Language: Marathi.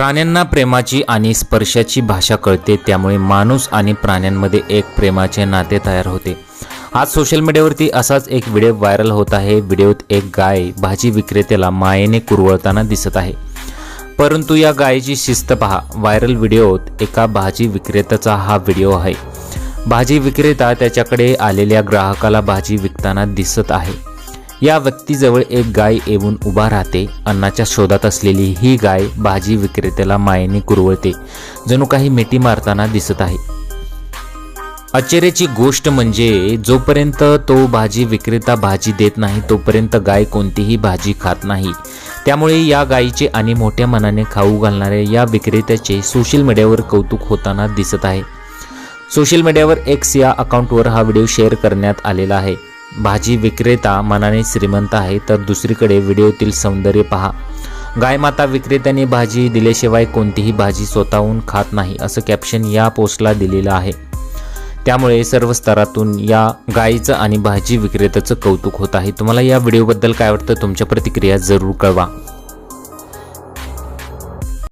प्राण्यांना प्रेमाची आणि स्पर्शाची भाषा कळते त्यामुळे माणूस आणि प्राण्यांमध्ये एक प्रेमाचे नाते तयार होते. आज सोशल मीडियावरती असाच एक व्हिडिओ व्हायरल होत आहे. व्हिडिओत एक गाय भाजी विक्रेत्याला मायेने कुरवळताना दिसत आहे. परंतु या गायीची शिस्त पहा. व्हायरल व्हिडिओत एका भाजी विक्रेत्याचा हा व्हिडिओ आहे. भाजी विक्रेता त्याच्याकडे आलेल्या ग्राहकाला भाजी विकताना दिसत आहे. या व्यक्तीजवळ एक गाय येऊन उभा राहते. अन्नाच्या शोधात असलेली ही गाय भाजी विक्रेत्याला मायेने कुरवळते. जणू काही मिठी मारताना दिसत आहे. आश्चर्याची गोष्ट म्हणजे जोपर्यंत तो भाजी विक्रेता भाजी देत नाही तोपर्यंत गाय कोणतीही भाजी खात नाही. त्यामुळे या गायीचे आणि मोठ्या मनाने खाऊ घालणाऱ्या या विक्रेत्याचे सोशल मीडियावर कौतुक होताना दिसत आहे. सोशल मीडियावर एक्स या अकाउंटवर हा व्हिडिओ शेअर करण्यात आलेला आहे. भाजी विक्रेता मनाने श्रीमंत आहे तर दुसरीकडे व्हिडिओतील सौंदर्य पहा. गायमाता विक्रेत्याने भाजी दिल्याशिवाय कोणतीही भाजी स्वतःहून खात नाही असं कॅप्शन या पोस्टला दिलेलं आहे. त्यामुळे सर्व स्तरातून या गायीचं आणि भाजी विक्रेत्याचं कौतुक होत आहे. तुम्हाला या व्हिडिओबद्दल काय वाटतं? तुमच्या प्रतिक्रिया जरूर कळवा.